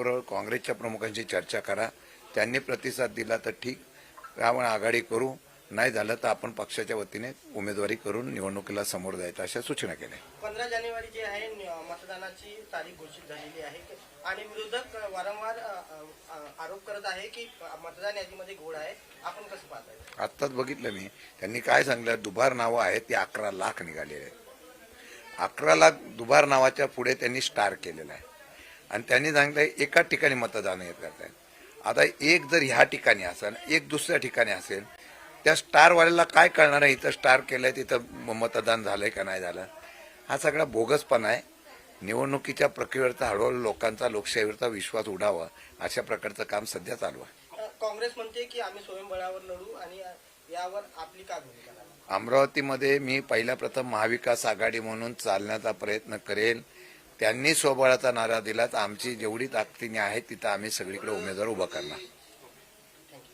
त्याचबरोबर काँग्रेसच्या प्रमुखांशी चर्चा करा. त्यांनी प्रतिसाद दिला तर ठीक. आपण आघाडी करू. नाही झालं तर आपण पक्षाच्या वतीने उमेदवारी करून निवडणुकीला समोर जायचं अशा सूचना केल्या. पंधरा जानेवारी जी आहे मतदानाची तारीख घोषित झालेली आहे. आणि विरोधक वारंवार आरोप करत आहे की मतदान यादीमध्ये घोड आहे. आपण कसं पाहताय? आत्ताच बघितलं मी. त्यांनी काय सांगितलं? दुबार नावं आहेत ती अकरा लाख निघालेली आहेत. अकरा लाख दुबार नावाच्या पुढे त्यांनी स्टार केलेला आहे. आणि त्यांनी सांगितलं एका ठिकाणी मतदान येत करत आहेत आता एक जर ह्या ठिकाणी असेल एक दुसऱ्या ठिकाणी असेल त्या स्टारवाल्याला काय कळणार आहे? इथं स्टार केलंय तिथं म- मतदान झालंय का नाही झालं? हा सगळा बोगसपणा आहे. निवडणुकीच्या प्रक्रियेवरचा हळूहळू लोकांचा लोकशाहीवरचा विश्वास उडावा अशा प्रकारचं काम सध्या चालू आहे. काँग्रेस म्हणते की आम्ही स्वयंबळावर लढू आणि यावर आपली राहणार? अमरावतीमध्ये मी पहिल्या प्रथम महाविकास आघाडी म्हणून चालण्याचा प्रयत्न करेल. त्यांनी स्वबळाचा नारा दिला तर आमची जेवढी ताकदीने आहे तिथं आम्ही सगळीकडे उमेदवार उभा करणार.